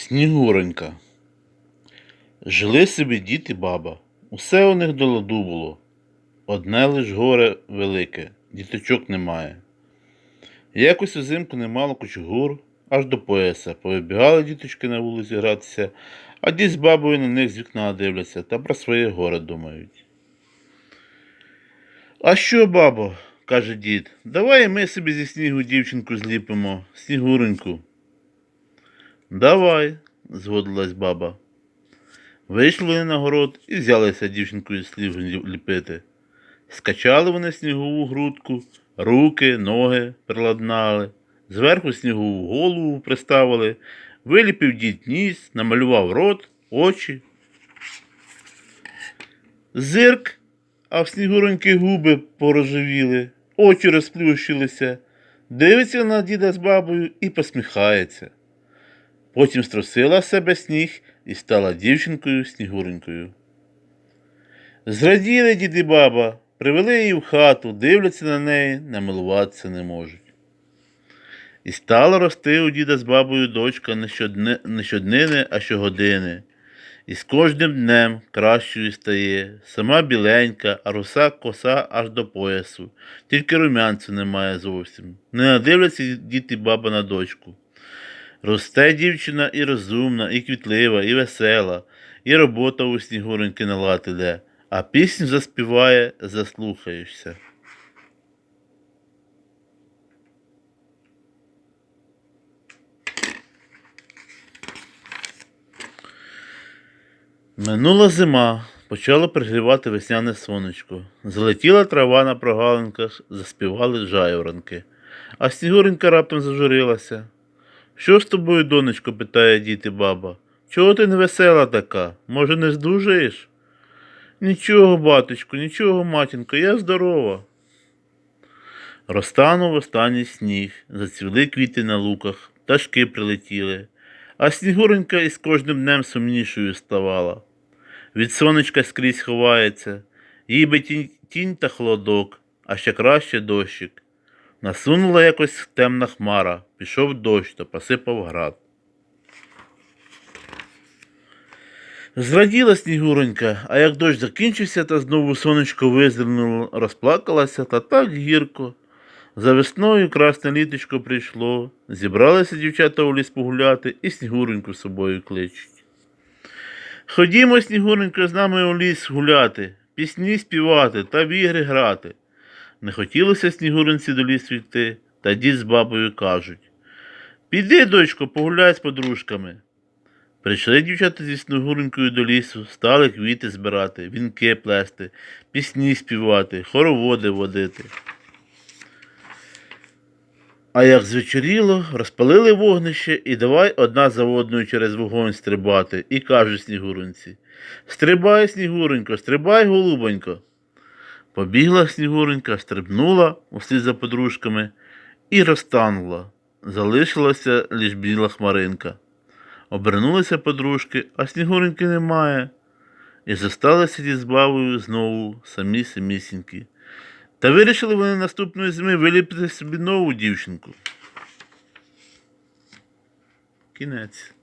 Снігуренька. Жили собі дід і баба. Усе у них до ладу було. Одне лиш горе велике, діточок немає. Якось узимку немало кучугур, аж до пояса. Повибігали діточки на вулиці гратися, а дід з бабою на них з вікна дивляться та про своє горе думають. А що, бабо? каже дід, давай ми собі зі снігу дівчинку зліпимо, снігуреньку. Давай, згодилась баба. Вийшли на город і взялися дівчинкою слів лі- ліпити. Скачали вони снігову грудку, руки, ноги приладнали, зверху снігову голову приставили, виліпив дід ніс, намалював рот, очі. Зирк, а в снігуроньки губи порожевіли, очі розплющилися, дивиться на діда з бабою і посміхається. Потім струсила себе сніг і стала дівчинкою снігуренькою. Зраділи дід і баба, привели її в хату, дивляться на неї, намилуватися не можуть. І стала рости у діда з бабою дочка не щодни, не щоднини, а щогодини. І з кожним днем кращою стає, сама біленька, а руса коса аж до поясу, тільки румянцю немає зовсім. Не надивляться дід і баба на дочку. Росте дівчина і розумна, і квітлива, і весела, і робота у снігуреньки на лад іде, а пісню заспіває, заслухаєшся. Минула зима, почало пригрівати весняне сонечко. Залетіла трава на прогалинках, заспівали жайворонки. А снігуренька раптом зажурилася. Що з тобою, донечко? питає дід і баба. Чого ти не весела така? Може, не здужаєш? Нічого, батечку, нічого, матінко, я здорова. Розтанув останній сніг, зацвіли квіти на луках, пташки прилетіли, а снігуренька із кожним днем сумнішою ставала. Від сонечка скрізь ховається, їй би тінь, тінь та холодок, а ще краще дощик. Насунула якось темна хмара, пішов дощ та посипав град. Зраділа снігуронька, а як дощ закінчився, та знову сонечко визирнуло, розплакалася та так гірко. За весною красне літочко прийшло, зібралися дівчата у ліс погуляти і снігуреньку з собою кличуть. Ходімо, снігуренько, з нами у ліс гуляти, пісні співати та в ігри грати. Не хотілося снігуринці до лісу йти, та дід з бабою кажуть. Піди, дочко, погуляй з подружками. Прийшли дівчата зі снігуренькою до лісу, стали квіти збирати, вінки плести, пісні співати, хороводи водити. А як звечоріло, розпалили вогнище і давай одна за одною через вогонь стрибати, і кажуть снігуринці. Стрибай, снігуренько, стрибай, голубонько. Побігла снігуренька, стрибнула услід за подружками і розтанула. Залишилася лиш біла хмаринка. Обернулися подружки, а снігуреньки немає. І зосталися дід з бабою знову самі самісінькі. Та вирішили вони наступної зими виліпити собі нову дівчинку. Кінець.